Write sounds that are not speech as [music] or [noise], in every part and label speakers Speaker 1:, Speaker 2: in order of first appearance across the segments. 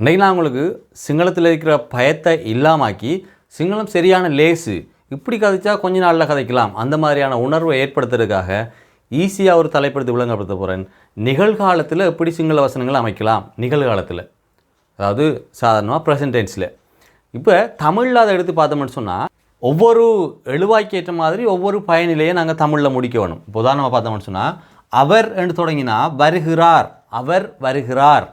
Speaker 1: இன்றைக்கு நான் உங்களுக்கு சிங்களத்தில் இருக்கிற பயத்தை இல்லாமாக்கி சிங்களம் சரியான லேசு இப்படி கதைச்சா கொஞ்ச நாளில் கதைக்கலாம் அந்த மாதிரியான உணர்வை ஏற்படுத்துறதுக்காக ஈஸியாக ஒரு தலைப்படுத்தி விளங்கப்படுத்த போகிறேன் நிகழ்காலத்தில் எப்படி சிங்கள வசனங்களை அமைக்கலாம்? நிகழ்காலத்தில். அதாவது சாதாரணமாக ப்ரெசன்ட் டென்ஸில் இப்போ தமிழில் அதை எடுத்து பார்த்தோம்னு சொன்னால் ஒவ்வொரு எழுவாய்க்கு ஏற்ற மாதிரி ஒவ்வொரு பயனிலையை நாங்கள் தமிழில் முடிக்க வேணும். இப்போ உதாரணமாக பார்த்தோம்னு சொன்னால் அவர் என்று தொடங்கினா வருகிறார் அவர் வருகிறார்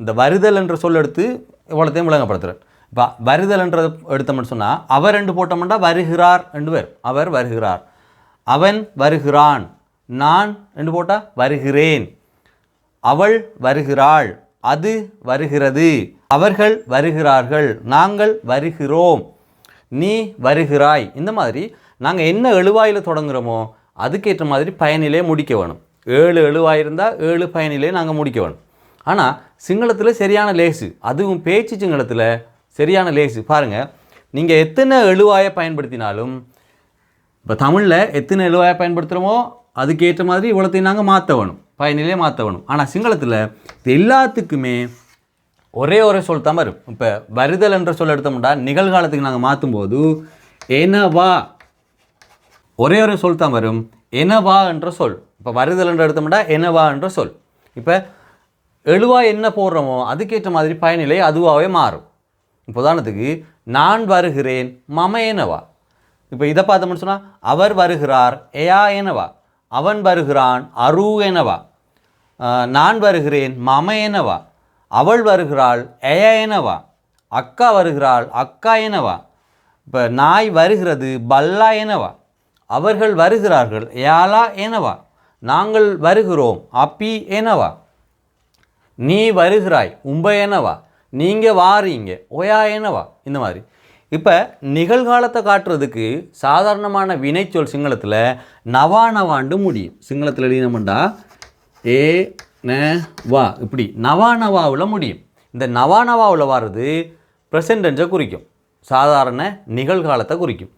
Speaker 1: இந்த வருதல் என்ற சொல் எடுத்து இவ்வளோத்தையும் விளங்கப்படுத்துகிறேன் இப்போ வருதல் என்ற எடுத்தோம்னு சொன்னால் அவர் என்று போட்டோம்னா வருகிறார் என்று பேர். அவர் வருகிறார். அவன் வருகிறான். நான் என்று போட்டால் வருகிறேன். அவள் வருகிறாள். அது வருகிறது. அவர்கள் வருகிறார்கள். நாங்கள் வருகிறோம். நீ வருகிறாய். இந்த மாதிரி நாங்கள் என்ன எழுவாயில் தொடங்குறோமோ அதுக்கேற்ற மாதிரி பயனிலே முடிக்க வேணும். ஏழு எழுவாயிருந்தால் ஏழு பயனிலே நாங்கள் முடிக்க வேணும். ஆனால் சிங்களத்தில் சரியான லேசு. அதுவும் பேச்சு சிங்களத்தில் சரியான லேசு. பாருங்கள் நீங்கள் எத்தனை எழுவாயை பயன்படுத்தினாலும் இப்போ தமிழில் எத்தனை எழுவாயை பயன்படுத்துகிறோமோ அதுக்கேற்ற மாதிரி இவ்வளோத்தையும் நாங்கள் மாற்ற வேணும் பயனிலே மாற்ற வேணும் ஆனால் சிங்களத்தில் இது எல்லாத்துக்குமே ஒரே ஒரே சொல் தான் வரும். இப்போ வருதல் என்ற சொல் எடுத்தோம்னா நிகழ்காலத்துக்கு நாங்கள் மாற்றும் போது எனவா ஒரே ஒரு சொல் தான் வரும். எனவா என்ற சொல். இப்போ வருதல் என்று எடுத்தோம்னா எனவா என்ற சொல். இப்போ எழுவா என்ன போடுறோமோ அதுக்கேற்ற மாதிரி பயனிலை அதுவாகவே மாறும். இப்போ உதாரணத்துக்கு நான் வருகிறேன் மம எனவா இப்போ இதை பார்த்தோம்னு சொன்னால் அவர் வருகிறார் ஏயா எனவா அவன் வருகிறான் அரு எனவா நான் வருகிறேன் மம எனவா அவள் வருகிறாள் ஏயா எனவா அக்கா வருகிறாள் அக்கா எனவா இப்போ நாய் வருகிறது பல்லா எனவா அவர்கள் வருகிறார்கள் யாலா எனவா நாங்கள் வருகிறோம் அப்பி எனவா நீ வருகிறாய் உம்ப என்னவா? நீங்கள் வாரீங்க ஒயா என்னவா? இந்த மாதிரி. இப்போ நிகழ்காலத்தை காட்டுறதுக்கு சாதாரணமான வினைச்சொல் சிங்களத்தில் நவா நவாண்டு முடியும். சிங்களத்தில் எழுதினோம்டா ஏ ந வா. இப்படி நவா நவாவில் முடியும். இந்த நவா நவாவில் வர்றது ப்ரெசன்டென்ஸை குறிக்கும். சாதாரண நிகழ்காலத்தை குறிக்கும்.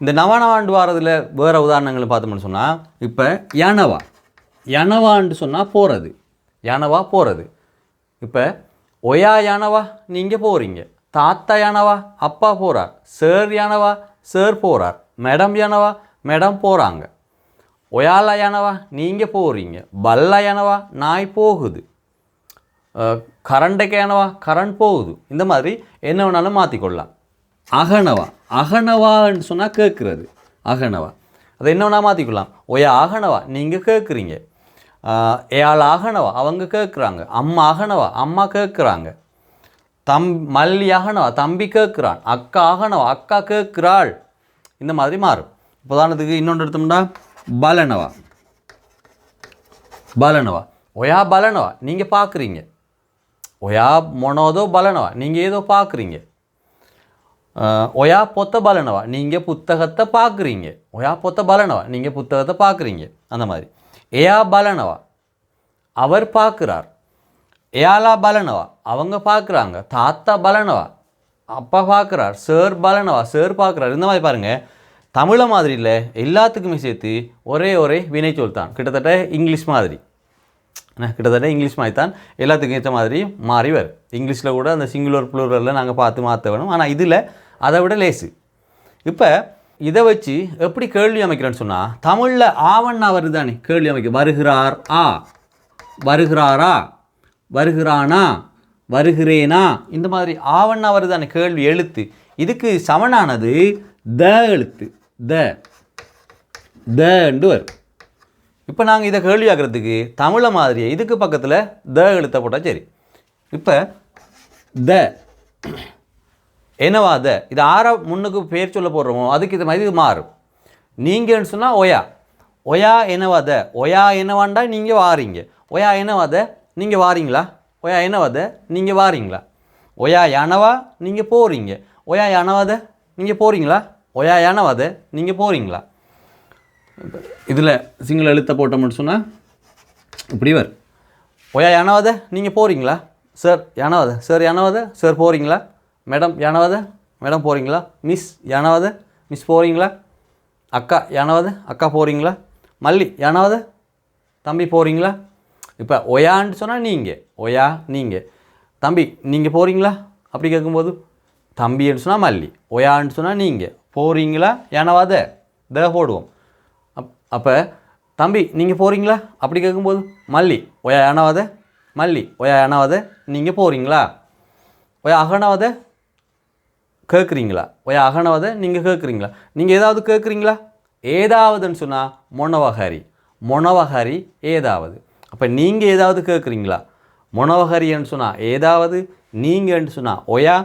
Speaker 1: இந்த நவானவாண்டு வாரதில் வேறு உதாரணங்கள் பார்த்தோம்னு சொன்னால் இப்போ யனவா. யனவான்னு சொன்னால் போகிறது யானவா போகிறது இப்போ ஒயா யானவா நீங்கள் போகிறீங்க தாத்தா யானவா அப்பா போகிறார் சார் யானவா சார் போகிறார் மேடம் யானவா மேடம் போகிறாங்க ஒயாலா யானவா நீங்கள் போகிறீங்க பல்லா யானவா நாய் போகுது. கரண்டைக்கு யானவா கரண்ட் போகுது. இந்த மாதிரி என்ன வேணாலும் மாற்றிக்கொள்ளலாம் அகனவா அகனவான்னு சொன்னால் கேட்குறது அகனவா. அதை என்ன வேணால் மாற்றிக்கொள்ளலாம் ஒயா அகனவா நீங்கள் கேட்குறீங்க ஏழு அகனவா அவங்க கேட்குறாங்க அம்மா ஆகணவா? அம்மா கேட்குறாங்க தம் மல்லி ஆகணவா? தம்பி கேட்குறான் அக்கா ஆகணவா? அக்கா கேட்குறாள் இந்த மாதிரி மாறும். உதாரணத்துக்கு இன்னொன்று எடுத்தோம்னா பலனவா? பலனவா? ஒயா பலனவா? நீங்கள் பார்க்குறீங்க ஒயா மொனோதோ பலனவா? நீங்கள் ஏதோ பார்க்குறீங்க ஒயா பொத்த பலனவா? நீங்கள் புத்தகத்தை பார்க்குறீங்க ஒயா பொத்த பலனவா? நீங்கள் புத்தகத்தை பார்க்குறீங்க அந்த மாதிரி. ஏயா பலனவா? அவர் பார்க்குறார். ஏயாலா பலனவா? அவங்க பார்க்குறாங்க. தாத்தா பலனவா? அப்பா பார்க்குறார். சார் பலனவா? சார் பார்க்குறார். இந்த மாதிரி பாருங்கள் தமிழை மாதிரி இல்லை. எல்லாத்துக்குமே சேர்த்து ஒரே ஒரே வினைச்சொல் தான். கிட்டத்தட்ட இங்கிலீஷ் மாதிரி. கிட்டத்தட்ட இங்கிலீஷ் மாதிரி தான். எல்லாத்துக்கும் ஏற்ற மாதிரி மாறி வரும் இங்கிலீஷில் கூட அந்த சிங்குலர் ப்ளூரலில் நாங்கள் பார்த்து மாற்ற வேணும். ஆனால் இதில் அதை விட லேசு. இப்போ இதை வச்சு எப்படி கேள்வி அமைக்கிறேன்னு சொன்னால் தமிழில் ஆவண்ணா வருதானே? கேள்வி அமைக்க. வருகிறார் ஆ. வருகிறாரா? வருகிறானா? வருகிறேனா? இந்த மாதிரி ஆவண்ணா வருதானே கேள்வி எழுத்து. இதுக்கு சமனானது த எழுத்து. த. தண்டு வரும். இப்போ நாங்கள் இதை கேள்வியாக்குறதுக்கு தமிழை மாதிரியே இதுக்கு பக்கத்தில் த எழுத்த போட்டால் சரி. இப்போ த. என்னவா த இது ஆறா முன்னுக்கு பேர் சொல்ல போடுறோமோ அதுக்கு இது மாதிரி இது மாறும். நீங்கன்னு சொன்னால் ஒயா. ஒயா என்னவா த ஒயா என்னவாண்டா? நீங்கள் வாரீங்க. ஒயா என்னவா த நீங்கள் வாரீங்களா? ஒயா என்னவா த நீங்கள் வாரீங்களா? ஒயா யானவா? நீங்கள் போகிறீங்க ஒயா யானவாத? நீங்கள் போகிறீங்களா ஒயா யானவாத? நீங்கள் போகிறீங்களா இதில் சிங்கள எழுத்த போட்டோம்னு சொன்னால் இப்படி வரும். ஒயா யானவாத? நீங்கள் போகிறீங்களா சார் யானவாத? சார் யானவாத? சார் போகிறீங்களா மேடம் யானவாத? மேடம் போகிறீங்களா மிஸ் யானவாத? மிஸ் போகிறீங்களா அக்கா யானவாத? அக்கா போகிறீங்களா மல்லி யானவாத? தம்பி போகிறீங்களா இப்போ ஒயான்னு சொன்னால் நீங்கள் ஒயா நீங்கள் தம்பி நீங்கள் போகிறீங்களா அப்படி கேட்கும்போது தம்பின்னு சொன்னால் மல்லி. ஒயான்னு சொன்னால் நீங்கள் போகிறீங்களா ஏனவாத த போடுவோம். அப் அப்போ தம்பி நீங்கள் போகிறீங்களா அப்படி கேட்கும்போது மல்லி ஒயா ஏனவாத மல்லி ஒயா ஏனவாத நீங்கள் போகிறீங்களா ஒயா அகனவாத? கேட்குறீங்களா? ஒய் அகனவதை நீங்கள் கேட்குறீங்களா? நீங்கள் ஏதாவது கேட்குறீங்களா? ஏதாவதுன்னு சொன்னால் மொனவஹரி. மொனவஹரி ஏதாவது. அப்போ நீங்கள் ஏதாவது கேட்குறீங்களா? மொனவஹரின்னு சொன்னால் ஏதாவது நீங்கள்னு சொன்னால் ஒயா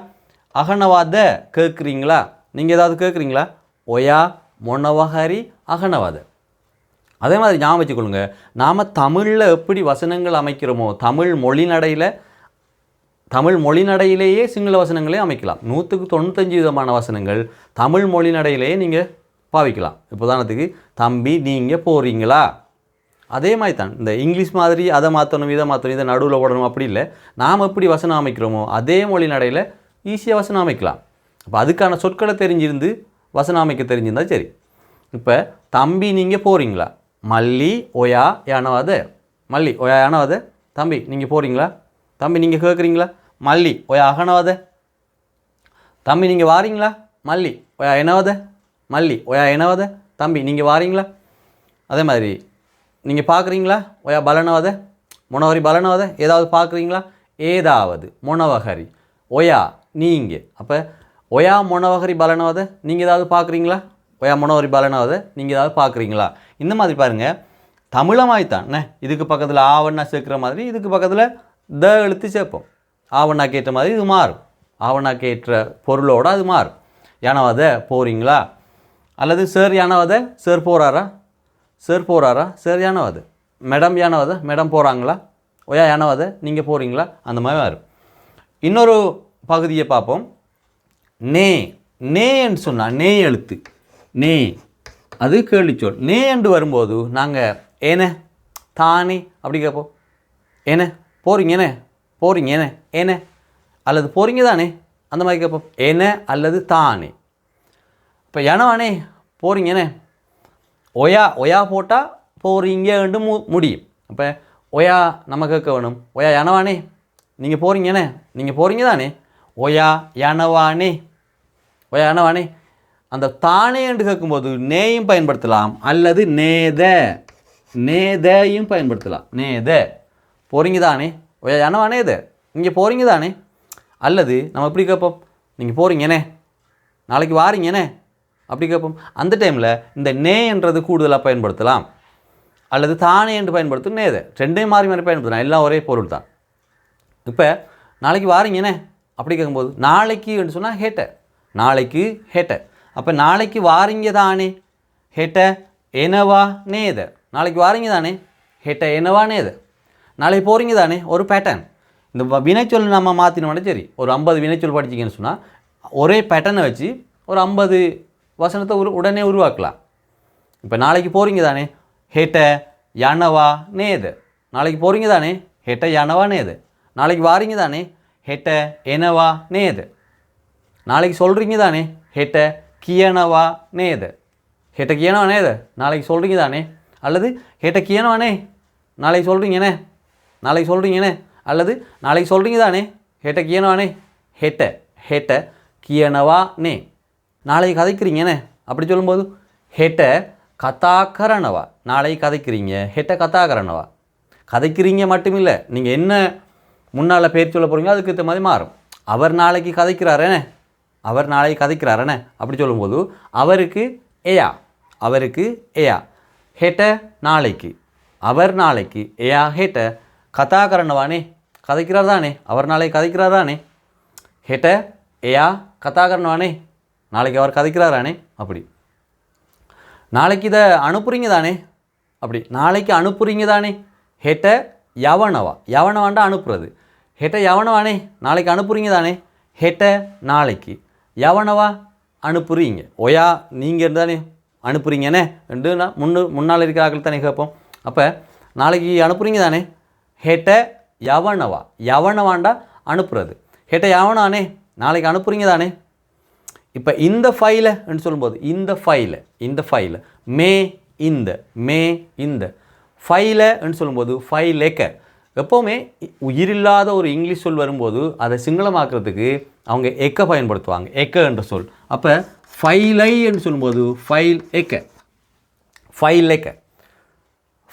Speaker 1: அகனவாத கேட்குறீங்களா? நீங்கள் ஏதாவது கேட்குறீங்களா? ஒயா மொனவஹரி அகனவாத. அதே மாதிரி ஞாபகம் வச்சுக்கொள்ளுங்க நாம் தமிழில் எப்படி வசனங்கள் அமைக்கிறோமோ தமிழ் மொழி நடையில் தமிழ் மொழி நடையிலேயே சிங்கள வசனங்களே அமைக்கலாம். நூற்றுக்கு தொண்ணூத்தஞ்சு விதமான வசனங்கள் தமிழ் மொழி நடையிலேயே நீங்கள் பாவிக்கலாம். இப்போ உதாரணத்துக்கு தம்பி நீங்கள் போகிறீங்களா அதே மாதிரி தான் இந்த இங்கிலீஷ் மாதிரி அதை மாற்றணும் இதை மாற்றணும் இதை நடுவில் ஓடணும் அப்படி இல்லை. நாம் எப்படி வசனம் அமைக்கிறோமோ அதே மொழி நடையில் ஈஸியாக வசனம் அமைக்கலாம். அப்போ அதுக்கான சொற்களை தெரிஞ்சிருந்து வசனம் அமைக்க தெரிஞ்சிருந்தால் சரி. இப்போ தம்பி நீங்கள் போகிறீங்களா மல்லி ஒயா யானவாத? மல்லி ஒயா யானவாத? தம்பி நீங்கள் போகிறீங்களா தம்பி நீங்கள் கேட்குறீங்களா மல்லி ஓயா அகனவாத தம்பி நீங்கள் வாரீங்களா? மல்லி ஓயா என்னவாத? மல்லி ஓயா என்னவாத? தம்பி நீங்கள் வாரீங்களா? அதே மாதிரி நீங்கள் பார்க்குறீங்களா ஓயா பலனவாத? மொனவரி பலனவாத? ஏதாவது பார்க்குறீங்களா ஏதாவது மொனவகரி. ஒயா நீங்கள் அப்போ ஒயா மொனவகரி பலனவாத நீங்கள் ஏதாவது பார்க்குறீங்களா ஒயா மொனவரி பலனவாத நீங்கள் ஏதாவது பார்க்குறீங்களா இந்த மாதிரி பாருங்கள் தமிழமாய்த்தான். என்ன இதுக்கு பக்கத்தில் ஆவண்ணா சேர்க்குற மாதிரி இதுக்கு பக்கத்தில் த எழுத்து சேர்ப்போம். ஆவண்ணாக்கு ஏற்ற மாதிரி இது மாறும். ஆவண்ணாக்கு ஏற்ற பொருளோடு அது மாறும். யானவாத போகிறீங்களா அல்லது சார் யானவாத சார் போகிறாரா சார் போகிறாரா சார் யானவாத? மேடம் யானவாத மேடம் போகிறாங்களா ஒயா யானவாத நீங்கள் போகிறீங்களா அந்த மாதிரி வரும் இன்னொரு பகுதியை பார்ப்போம். நே நேன்னு சொன்னால் நே எழுத்து. நே அது கேள்விச்சொல். நே என்று வரும்போது நாங்கள் ஏன தானே அப்படி கேட்போம். ஏன போகிறீங்க என்ன? போகிறீங்க என்ன? அல்லது போகிறீங்க தானே? அந்த மாதிரி கேட்போம். என்ன அல்லது தானே? இப்போ எனவானே போகிறீங்க என்ன? ஒயா ஒயா போட்டால் போகிறீங்கன்ட்டு மு முடியும். அப்போ ஒயா நம்ம கேட்க வேணும். ஒயா எனவானே நீங்கள் போகிறீங்க என்ன? நீங்கள் போகிறீங்க தானே? ஒயா எனவானே ஒயா எனவானே அந்த தானே என்று கேட்கும்போது நேயும் பயன்படுத்தலாம். அல்லது நேத. நேதையும் பயன்படுத்தலாம். நேத. போகிறீங்க தானே ஒயா இது இங்கே போகிறீங்க தானே அல்லது நம்ம எப்படி கேட்போம்? நீங்கள் போகிறீங்கண்ணே நாளைக்கு வாரீங்கண்ணே அப்படி கேட்போம். அந்த டைமில் இந்த நேன்றது கூடுதலாக பயன்படுத்தலாம். அல்லது தானே என்று பயன்படுத்தும் இது. ரெண்டையும் மாறி மாறி பயன்படுத்தலாம். எல்லாம் ஒரே பொருள் தான். இப்போ நாளைக்கு வாரீங்கண்ணே அப்படி கேட்கும்போது நாளைக்கு என்று சொன்னால் ஹேட்ட. நாளைக்கு ஹேட்ட. அப்போ நாளைக்கு வாரீங்க தானே ஹேட்ட எனவா நேத நாளைக்கு வாரீங்க தானே ஹேட்ட எனவா இது. நாளைக்கு போகிறீங்க தானே? ஒரு பேட்டர்ன் இந்த வினைச்சொல் நம்ம மாற்றினோம்னா சரி ஒரு ஐம்பது வினைச்சொல் படிச்சிங்கன்னு சொன்னால் ஒரே பேட்டர்னை வச்சு ஒரு ஐம்பது வசனத்தை உரு உடனே உருவாக்கலாம். இப்போ நாளைக்கு போகிறீங்க தானே? ஹேட்ட யானவா நேது. நாளைக்கு போகிறீங்க தானே? ஹெட்ட யானவா நேது. நாளைக்கு வாரீங்க தானே? ஹெட்ட எனவா நேது. நாளைக்கு சொல்கிறீங்க தானே? ஹெட்ட கியனவா நேது. ஹெட்ட கியனவா நேது. நாளைக்கு சொல்கிறீங்க தானே? அல்லது ஹெட்ட கியனவானே நாளைக்கு சொல்கிறீங்கண்ணே நாளைக்கு சொல்கிறீங்கண்ணே அல்லது நாளைக்கு சொல்கிறீங்க தானே ஹேட்ட கியனவானே ஹேட்ட ஹேட்ட கியனவா நே நாளைக்கு கதைக்கிறீங்கண்ணே. அப்படி சொல்லும்போது ஹெட்ட கதாகரணவா? நாளைக்கு கதைக்கிறீங்க. ஹெட்ட கதாகரணவா? கதைக்கிறீங்க மட்டுமில்லை நீங்கள் என்ன முன்னால் பேர் சொல்ல போகிறீங்களோ அதுக்கு ஏற்ற மாதிரி மாறும். அவர் நாளைக்கு கதைக்கிறாரேனே அவர் நாளைக்கு கதைக்கிறாரேனே அப்படி சொல்லும்போது அவருக்கு ஏயா அவருக்கு ஏயா. ஹெட்ட நாளைக்கு அவர் நாளைக்கு ஏயா ஹெட்ட கதாகரணவானே. கதைக்கிறார் தானே அவர் நாளைக்கு கதைக்கிறார் தானே ஹெட்ட ஏயா கதாகரணவானே? நாளைக்கு அவர் கதைக்கிறாரானே? அப்படி. நாளைக்கு இதை அனுப்புறீங்க தானே அப்படி. நாளைக்கு அனுப்புறீங்க தானே ஹெட்ட யவனவா? யவனவாண்டா அனுப்புறது. ஹெட்ட யவனவானே? நாளைக்கு அனுப்புறீங்க தானே ஹெட்ட நாளைக்கு. யவனவா அனுப்புறீங்க. ஒயா நீங்கள் இருந்தானே அனுப்புறீங்கண்ணே ரெண்டு நான் முன்னு முன்னால் இருக்கிற ஆக்கள் தானே கேட்போம். அப்போ நாளைக்கு அனுப்புறீங்க தானே ஹெட்ட யவனவா? யவனவாண்டா அனுப்புறது. ஹெட்ட யவனானே நாளைக்கு அனுப்புறீங்க தானே? இப்போ இந்த ஃபைலன்னு சொல்லும்போது இந்த ஃபைல இந்த ஃபைல மே இந்த மே இந்த. ஃபைலன்னு சொல்லும்போது ஃபைலேக்க எப்போவுமே உயிரில்லாத ஒரு இங்கிலீஷ் சொல் வரும்போது அதை சிங்களமாக்குறதுக்கு அவங்க எக்க பயன்படுத்துவாங்க. எக்க என்ற சொல். அப்போ ஃபைலை என்று சொல்லும்போது ஃபைல் எக்க ஃபைல் எக்க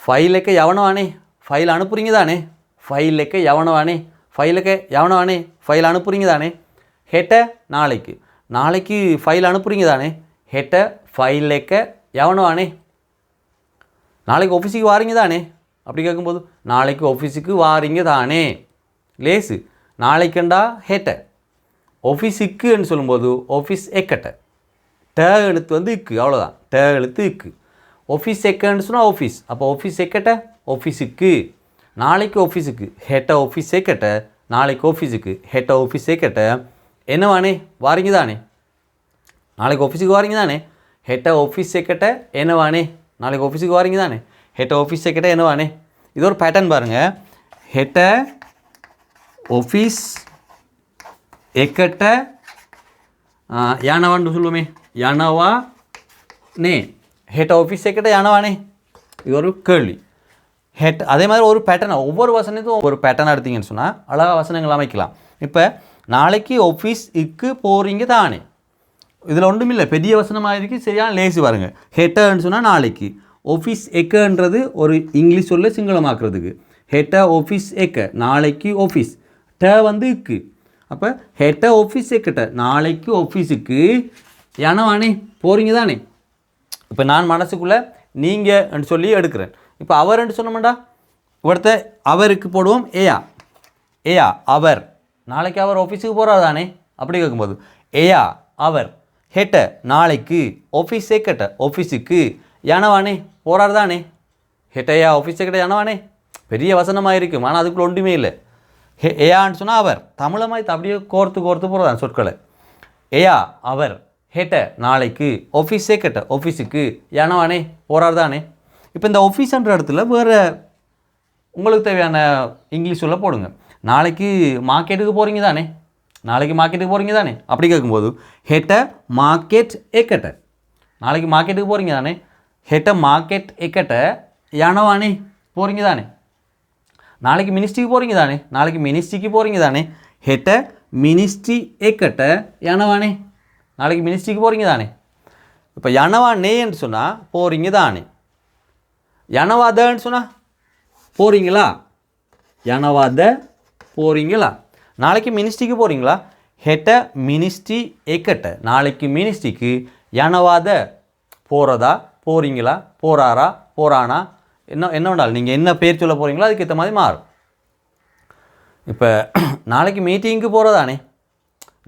Speaker 1: ஃபைல் எக்க எவனவானே ஃபைல் அனுப்புறீங்க தானே? ஃபைல் எக்க எவனவானே? ஃபைல் எவனவானே? ஃபைல் அனுப்புறீங்க தானே? ஹெட்ட நாளைக்கு. நாளைக்கு ஃபைல் அனுப்புறீங்க தானே? ஹெட்ட ஃபைல் எக்க எவனவானே? நாளைக்கு ஆஃபீஸுக்கு வாரீங்க தானே? அப்படி கேட்கும்போது நாளைக்கு ஆஃபீஸுக்கு வாரீங்க தானே? லேசு. நாளைக்குண்டா ஹெட்ட ஆஃபீஸுக்குன்னு சொல்லும்போது ஆஃபீஸ் எக்கட்ட. ட எழுத்து வந்து இக்கு அவ்வளோதான் ட எழுத்து இக்கு. ஆஃபீஸ் எக்கன்னு சொன்னால் ஆஃபீஸ் அப்போ ஆஃபீஸ் எக்கட்ட? ஆஃபீஸுக்கு நாளைக்கு ஆஃபீஸுக்கு ஹெட்ட ஆஃபீஸ் எக்கட்ட நாளைக்கு ஆஃபீஸுக்கு ஹெட் ஆஃபீஸ் எக்கட்ட என்னவானே வாரீங்க தானே? நாளைக்கு ஆஃபீஸுக்கு வாரீங்க தானே? ஹெட்ட ஆஃபீஸ் கேட்ட என்னவானே நாளைக்கு ஆஃபீஸுக்கு வாரீங்க தானே? ஹெட்ட ஆஃபீஸ் கேட்ட என்னவானே இது ஒரு பேட்டர்ன் பாருங்கள் ஹெட்ட ஆஃபீஸ் எக்கட்ட யானவான்னு சொல்லுவோமே யானவா நே ஹெட்ட ஆஃபீஸ் செக்கட்ட யானவானே இது ஒரு கேள்வி. ஹெட் அதே மாதிரி ஒரு பேட்டர்ன் ஒவ்வொரு வசனத்தையும் ஒவ்வொரு பேட்டர்னாக எடுத்தீங்கன்னு சொன்னால் அழகாக வசனங்கள் அமைக்கலாம். இப்போ நாளைக்கு ஆஃபீஸுக்கு போகிறீங்க தானே? இதில் ஒன்றும் இல்லை பெரிய வசனமாக இருக்கு சரியான லேசி பாருங்க. ஹெட்டர்னு சொன்னால் நாளைக்கு. ஆஃபீஸ் எக்கன்றது ஒரு இங்கிலீஷ் சொல்ல சிங்களமாக்குறதுக்கு. ஹெட்ட ஆஃபீஸ் எக்க நாளைக்கு ஆஃபீஸ் ட வந்து இக்கு. அப்போ ஹெட்ட ஆஃபீஸ் எக்கட்ட நாளைக்கு ஆஃபீஸுக்கு யானவானே போகிறீங்க தானே? இப்போ நான் மனசுக்குள்ளே நீங்கள் சொல்லி எடுக்கிறேன். இப்போ அவர்ன்னு சொன்னோம்டா. இவர்த்த அவருக்கு போடுவோம் ஏயா. ஏயா அவர். நாளைக்கு அவர் ஆஃபீஸுக்கு போகிறார் தானே அப்படி கேட்கும்போது ஏயா அவர். ஹெட்ட நாளைக்கு ஆஃபீஸ் சேக்கட்ட ஆஃபீஸுக்கு யானவானே? போகிறார் தானே ஹெட்டையா ஆஃபீஸ் சேக்கட்ட யானவானே? பெரிய வசனமாக இருக்கும் ஆனால் அதுக்குள்ள ஒன்றுமே இல்லை. ஹே ஏயான்னு சொன்னால் அவர். தமிழமாய் அப்படியே கோர்த்து கோர்த்து போகிறதான் சொற்களை. ஏயா அவர். ஹேட்ட நாளைக்கு ஆஃபீஸ் சேக்கட்ட ஆஃபீஸுக்கு யானவானே? போகிறார் தானே இப்போ இந்த ஒஃபீஸ்ன்ற இடத்துல வேறு உங்களுக்கு தேவையான இங்கிலீஷ் சொல்ல போடுங்க. நாளைக்கு மார்க்கெட்டுக்கு போகிறீங்க தானே? நாளைக்கு மார்க்கெட்டுக்கு போகிறீங்க தானே? அப்படி கேட்கும்போது ஹெட்ட மார்க்கெட் எக்கட்ட நாளைக்கு மார்க்கெட்டுக்கு போகிறீங்க தானே? ஹெட்ட மார்க்கெட் எக்கட்ட யானவானே போகிறீங்க தானே? நாளைக்கு மினிஸ்ட்ரிக்கு போகிறீங்க தானே? நாளைக்கு மினிஸ்ட்ரிக்கு போகிறீங்க தானே? ஹெட்ட மினிஸ்ட்ரி எக்கட்ட யானவானே நாளைக்கு மினிஸ்ட்ரிக்கு போகிறீங்க தானே? இப்போ யானவானேன்னு சொன்னால் போகிறீங்க தானே? யனவாதன்னு சொன்னால் போகிறீங்களா யனவாத போகிறீங்களா நாளைக்கு மினிஸ்ட்ரிக்கு போகிறீங்களா ஹெட்ட மினிஸ்ட்ரி எக்கட்ட நாளைக்கு மினிஸ்ட்ரிக்கு யனவாத போகிறதா போகிறீங்களா போகிறாரா போகிறானா என்ன என்ன வேண்டாலும் நீங்கள் என்ன பேர் சொல்ல போகிறீங்களோ அதுக்கு ஏற்ற மாதிரி மாறும். இப்போ [clears throat] நாளைக்கு மீட்டிங்க்கு போகிறதானே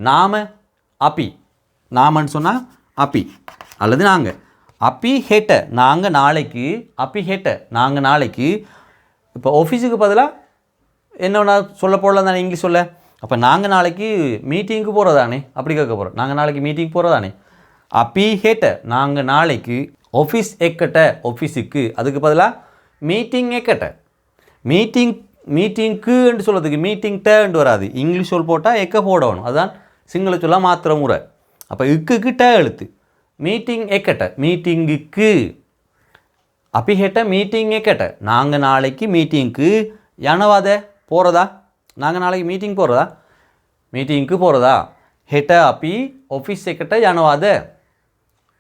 Speaker 1: நாம அப்பி நாமன்னு சொன்னால் அப்பி அல்லது நாங்கள் அப்பி ஹேட்ட நாங்கள் நாளைக்கு அப்பி ஹேட்ட நாங்கள் நாளைக்கு இப்போ ஆஃபீஸுக்கு பதிலாக என்ன நான் சொல்ல போடலாம் தானே இங்கிலீஷ் சொல்ல. அப்போ நாங்கள் நாளைக்கு மீட்டிங்க்கு போகிறதானே அப்படி கேட்க போகிறோம் நாங்கள் நாளைக்கு மீட்டிங் போகிறதானே அப்பி ஹேட்ட நாங்கள் நாளைக்கு ஆஃபீஸ் எக்கட்ட ஆஃபீஸுக்கு அதுக்கு பதிலாக மீட்டிங் எக்கட்ட. மீட்டிங் மீட்டிங்க்குன்னு சொல்கிறதுக்கு மீட்டிங் டேன்னு வராது. இங்கிலீஷ் சொல் போட்டால் எக்க போடணும். அதுதான் சிங்கள சொல்ல மாத்திர முறை. அப்போ இக்குக்கு ட எழுத்து. மீட்டிங் எக்கட்ட? மீட்டிங்குக்கு අපි හෙට மீட்டிங் எக்கட்ட? நாங்கள் நாளைக்கு மீட்டிங்க்கு යනවද போகிறதா நாங்கள் நாளைக்கு மீட்டிங் போகிறதா மீட்டிங்க்கு போகிறதா හෙට අපි ඔෆිස් එකට යනවාද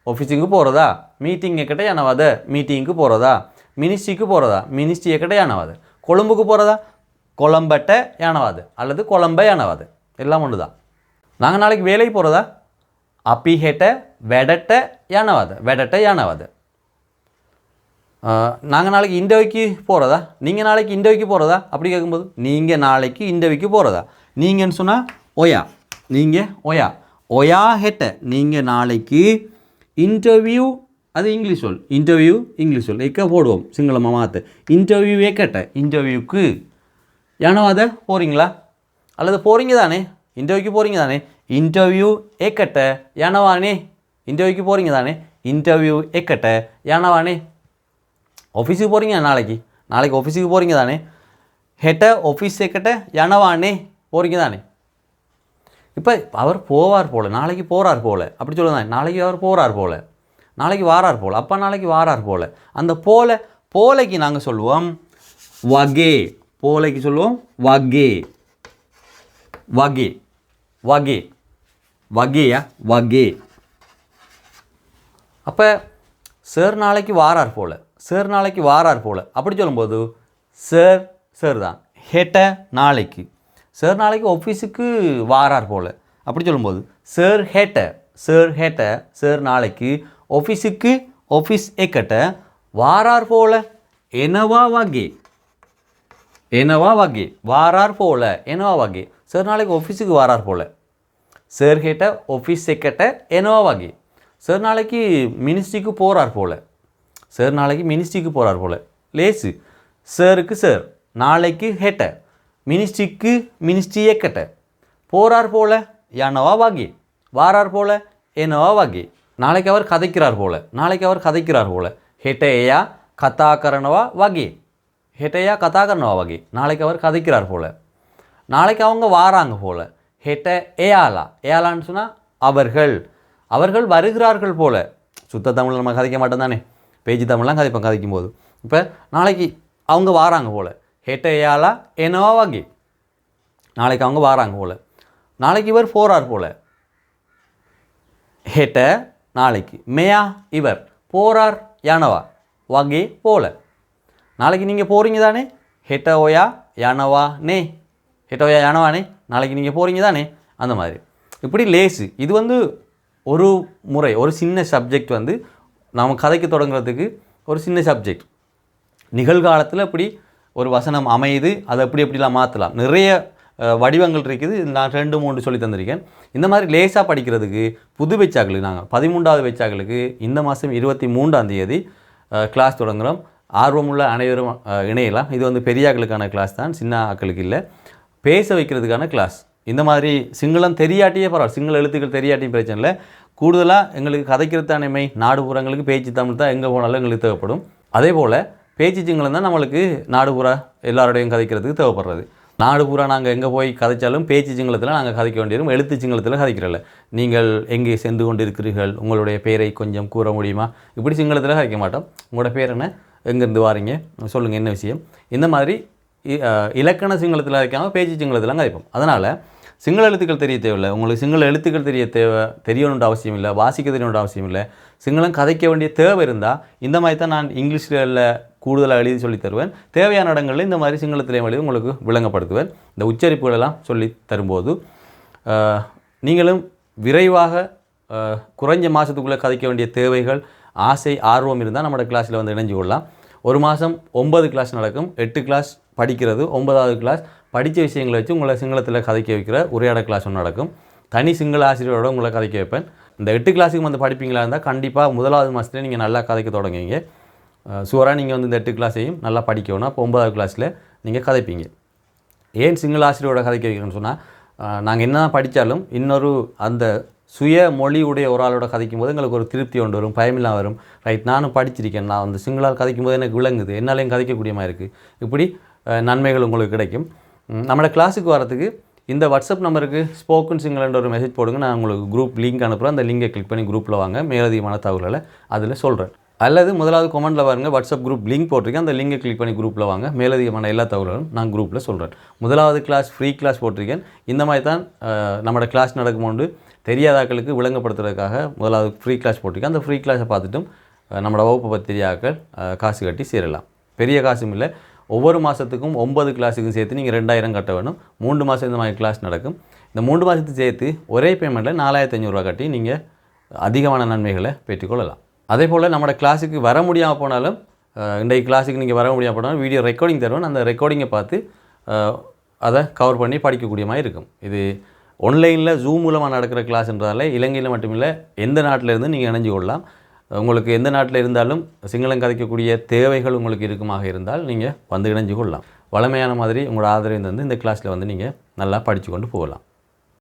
Speaker 1: ඔෆිසිංගු போகிறதா மீட்டிங் එකට යනවද மீட்டிங்க்கு போகிறதா மினிஸ்ட்ரிக்கு போகிறதா மினிஸ்ட்ரி எக்கட்ட යනවද கொழும்புக்கு போகிறதா கொழம்பட்ட යනவாது அல்லது கொழம்ப යනவாது எல்லாம் ஒன்று தான் நாங்கள் நாளைக்கு வேலைக்கு போகிறதா අපි හෙට වැඩට යනවාද වැඩට යනවාද நாங்கள் நாளைக்கு இண்டோவிக்கு போகிறதா நீங்கள் நாளைக்கு இண்டோவிக்கு போகிறதா அப்படி கேட்கும்போது நீங்கள் நாளைக்கு இண்டோவிக்கு போகிறதா நீங்கன்னு சொன்னால் ஒயா நீங்கள் ஒயா ஒயா ஹெட்ட நீங்கள் நாளைக்கு இன்டர்வியூ அது இங்கிலீஷ் சொல் இன்டர்வியூ இங்கிலீஷ் சொல் எக்க போடுவோம் சிங்களமாக மாற்று இன்டர்வியூ ஏக்கட்ட இன்டர்வியூக்கு யானவாத போகிறீங்களா அல்லது போகிறீங்க தானே இன்டர்வியூக்கு போகிறீங்க தானே இன்டர்வியூ ஏக்கட்ட யானவானே இன்டர்வியூக்கு போகிறீங்க தானே இன்டர்வியூ ஏக்கட்ட யானவானே ஆஃபீஸுக்கு போகிறீங்க நாளைக்கு நாளைக்கு ஆஃபீஸுக்கு போகிறீங்க தானே ஹெட்ட ஆஃபீஸ் எக்கட்ட யனவானே போகிறீங்க தானே இப்போ அவர் போவார் போல நாளைக்கு போகிறார் போல் அப்படி சொல்லுதான் நாளைக்கு அவர் போகிறார் போல நாளைக்கு வாரார் போல் அப்பா நாளைக்கு வாரார் போல் அந்த போல போலைக்கு நாங்கள் சொல்லுவோம் வகே போலைக்கு சொல்லுவோம் வகே வகே வகே வகையா? வகே. அப்போ சார் நாளைக்கு வாரார் போல். சார் நாளைக்கு வாரார் போல். அப்படி சொல்லும்போது சார் சார் தான். ஹெட்ட நாளைக்கு. சார் நாளைக்கு ஆஃபீஸுக்கு வாரார் போல். அப்படி சொல்லும்போது சார் ஹேட்ட சார் ஹேட்ட சார் நாளைக்கு ஆஃபீஸுக்கு ஆஃபீஸ் ஏக்கட்ட வாரார் போல. என்னவா வகே? என்னவா வகே? வாரார் போல். என்னவா வகே? சார் நாளைக்கு ஆஃபீஸுக்கு வாரார் போல. சார் கேட்ட ஆஃபீஸ் செக்கட்ட என்னவா வகை சார் நாளைக்கு மினிஸ்ட்ரிக்கு போகிறார் போல சார் நாளைக்கு மினிஸ்ட்ரிக்கு போகிறார் போல லேசு சாருக்கு சார் நாளைக்கு ஹெட்ட மினிஸ்ட்ரிக்கு மினிஸ்ட்ரியே கெட்ட போகிறார் போல யானவா வாகி வாரார் போல என்னவா வாகி நாளைக்கு அவர் கதைக்கிறார் போல நாளைக்கு அவர் கதைக்கிறார் போல ஹெட்டையா கதாகரணவா வாகி ஹெட்டையா கதாகரணவா வாகி நாளைக்கு அவர் கதைக்கிறார் போல நாளைக்கு அவங்க வாராங்க போல ஹெட்ட ஏயாலா ஏயாலான்னு சொன்னால் அவர்கள். அவர்கள் வருகிறார்கள் போல. சுத்த தமிழில் நம்ம கதைக்க மாட்டோம் தானே. பேஜ் தமிழ்லாம் கதைப்போம் கதைக்கும் போது இப்போ நாளைக்கு அவங்க வாராங்க போல. ஹெட்ட ஏயாலா என்னவா வாகி நாளைக்கு அவங்க வாராங்க போல. நாளைக்கு இவர் போகிறார் போல. ஹெட்ட நாளைக்கு. மேயா இவர். போறார் யானவா. வகே போல. நாளைக்கு நீங்கள் போகிறீங்க தானே. ஹெட்ட ஓயா யானவா நே ஹெட்ட ஓயா யானவா நே நாளைக்கு நீங்கள் போகிறீங்க தானே? அந்த மாதிரி. இப்படி லேசு. இது வந்து ஒரு முறை ஒரு சின்ன சப்ஜெக்ட் வந்து நாம் கதைக்கு தொடங்குறதுக்கு ஒரு சின்ன சப்ஜெக்ட். நிகழ்காலத்தில் இப்படி ஒரு வசனம் அமையுது அதை எப்படி எப்படிலாம் மாற்றலாம் நிறைய வடிவங்கள் இருக்குது. நான் ரெண்டு மூன்று சொல்லி தந்திருக்கேன். இந்த மாதிரி லேசாக படிக்கிறதுக்கு புது வெச்சாக்களுக்கு நாங்கள் பதிமூன்றாவது வெச்சாக்களுக்கு இந்த மாதம் இருபத்தி மூன்றாம் தேதி கிளாஸ் தொடங்குகிறோம் ஆர்வமுள்ள அனைவரும் இணையலாம். இது வந்து பெரிய ஆக்களுக்கான கிளாஸ் தான். சின்ன ஆக்களுக்கு இல்லை. பேச வைக்கிறதுக்கான கிளாஸ் இந்த மாதிரி சிங்களம் தெரியாட்டியே பரவாயில்ல. சிங்கள எழுத்துக்கள் தெரியாட்டியும் பிரச்சனை இல்லை. கூடுதலாக எங்களுக்கு கதைக்கிறத்தானமை நாடுபுறங்களுக்கு பேச்சு தமிழ் தான் எங்கே போனாலும் எங்களுக்கு தேவைப்படும். அதே போல் பேச்சு சிங்களம் தான் நம்மளுக்கு நாடுபுற எல்லாரோடையும் கதைக்கிறதுக்கு தேவைப்படுறது. நாடுபுறா நாங்கள் எங்கே போய் கதைச்சாலும் பேச்சு சிங்களத்தில் நாங்கள் கதைக்க வேண்டியிருக்கும் எழுத்து சிங்களத்தில் கதைக்கிறதில்ல நீங்கள் எங்கே சென்று கொண்டிருக்கிறீர்கள்? உங்களுடைய பெயரை கொஞ்சம் கூற முடியுமா? இப்படி சிங்களத்தில் கதைக்க மாட்டோம். உங்களோட பேர் என்ன? எங்கேருந்து வாரீங்க? சொல்லுங்கள் என்ன விஷயம்? இந்த மாதிரி இலக்கண சிங்களத்தில் வைக்காமல் பேச்சு சிங்களத்தில் கதைப்போம் அதனால் சிங்கள எழுத்துக்கள் தெரிய தேவையில்லை. உங்களுக்கு சிங்கள எழுத்துக்கள் தெரிய தேவை தெரியணுன்ற அவசியம் இல்லை வாசிக்க தெரியணுன்ற அவசியம் இல்லை. சிங்களம் கதைக்க வேண்டிய தேவை இருந்தால் இந்த மாதிரி தான் நான் இங்கிலீஷில் கூடுதலாக எழுதி சொல்லி தருவேன். தேவையான இடங்களில் இந்த மாதிரி சிங்களத்திலையும் எழுதி உங்களுக்கு விளங்கப்படுத்துவேன். இந்த உச்சரிப்புகளெல்லாம் சொல்லி தரும்போது நீங்களும் விரைவாக குறைஞ்ச மாதத்துக்குள்ளே கதைக்க வேண்டிய தேவைகள் ஆசை ஆர்வம் இருந்தால் நம்மளோட கிளாஸில் வந்து இணைஞ்சு கொள்ளலாம். ஒரு மாதம் ஒன்பது கிளாஸ் நடக்கும். எட்டு கிளாஸ் படிக்கிறது. ஒன்பதாவது கிளாஸ் படித்த விஷயங்களை வச்சு உங்களை சிங்களத்தில் கதைக்க வைக்கிற உரையாட கிளாஸ் ஒன்று நடக்கும். தனி சிங்கள ஆசிரியரோட உங்களை கதைக்க வைப்பேன். இந்த எட்டு கிளாஸுக்கு வந்து படிப்பீங்களா இருந்தால் கண்டிப்பாக முதலாவது மாதத்துலேயே நீங்கள் நல்லா கதைக்க தொடங்குவீங்க. சுவராக நீங்கள் வந்து இந்த எட்டு கிளாஸையும் நல்லா படிக்கணும் அப்போ ஒன்பதாவது கிளாஸில் நீங்கள் கதைப்பீங்க. ஏன் சிங்கள ஆசிரியரோட கதைக்க வைக்கிறேன்னு சொன்னால் நாங்கள் என்ன படித்தாலும் இன்னொரு அந்த சுய மொழி உடைய ஒரு ஆளோட கதைக்கும் போது எங்களுக்கு ஒரு திருப்தி ஒன்று வரும் பயமில்லாம் வரும். ரைட் நானும் படிச்சிருக்கேன். நான் வந்து சிங்களால் கதைக்கும் போது எனக்கு விளங்குது. என்னாலையும் கதைக்கக்கூடிய மாதிரி இருக்குது இப்படி நன்மைகள் உங்களுக்கு கிடைக்கும். நம்மளோட கிளாஸுக்கு வரதுக்கு இந்த வாட்ஸ்அப் நம்பருக்கு ஸ்போக்கன் சிங்கிள்ன்ற ஒரு மெசேஜ் போடுங்க. நான் உங்களுக்கு குரூப் லிங்க் அனுப்புகிறேன் அந்த லிங்கை கிளிக் பண்ணி குரூப்பில் வாங்க. மேலதிகமான தகவல்களை அதில் சொல்கிறேன் அல்லது முதலாவது கமெண்ட்டில் பாருங்கள் வாட்ஸ்அப் குரூப் லிங்க் போட்டிருக்கேன். அந்த லிங்கை கிளிக் பண்ணி குரூப்பில் வாங்க. மேலதிகமான எல்லா தகவல்களும் நான் குரூப்பில் சொல்கிறேன் முதலாவது கிளாஸ் ஃப்ரீ கிளாஸ் போட்டிருக்கேன். இந்த மாதிரி தான் நம்மளோட கிளாஸ் நடக்கும்போது தெரியாதாக்களுக்கு விளங்கப்படுத்துறதுக்காக முதலாவது ஃப்ரீ கிளாஸ் போட்டிருக்கேன். அந்த ஃப்ரீ கிளாஸை பார்த்துட்டும் நம்மளோட வகுப்பு பத்திரிகாக்கள் காசு கட்டி சேரலாம். பெரிய காசும் இல்லை. ஒவ்வொரு மாதத்துக்கும் ஒம்பது கிளாஸுக்கும் சேர்த்து நீங்கள் ரெண்டாயிரம் கட்ட வேணும். மூன்று மாதம் இந்த மாதிரி கிளாஸ் நடக்கும். இந்த மூன்று மாதத்துக்கு சேர்த்து ஒரே பேமெண்ட்டில் நாலாயிரத்தி ஐநூறுரூவா கட்டி நீங்கள் அதிகமான நன்மைகளை பெற்றுக்கொள்ளலாம் அதே போல் நம்மளோட கிளாஸுக்கு வர முடியாமல் போனாலும் இன்றைக்கு கிளாஸுக்கு நீங்கள் வர முடியாமல் போனாலும் வீடியோ ரெக்கார்டிங் தருவேன் அந்த ரெக்கார்டிங்கை பார்த்து அதை கவர் பண்ணி படிக்கக்கூடிய மாதிரி இருக்கும். இது ஆன்லைனில் ஜூம் மூலமாக நடக்கிற கிளாஸ்ன்றதால இலங்கையில் மட்டுமில்லை எந்த நாட்டில் இருந்து நீங்கள் இணைஞ்சு கொள்ளலாம். உங்களுக்கு எந்த நாட்டில் இருந்தாலும் சிங்களம் கதைக்கக்கூடிய தேவைகள் உங்களுக்கு இருக்குமாக இருந்தால் நீங்கள் வந்து இணைஞ்சு கொள்ளலாம். வளமையான மாதிரி உங்களோட ஆதரவு தந்து இந்த கிளாஸில் வந்து நீங்கள் நல்லா படித்து கொண்டு போகலாம்.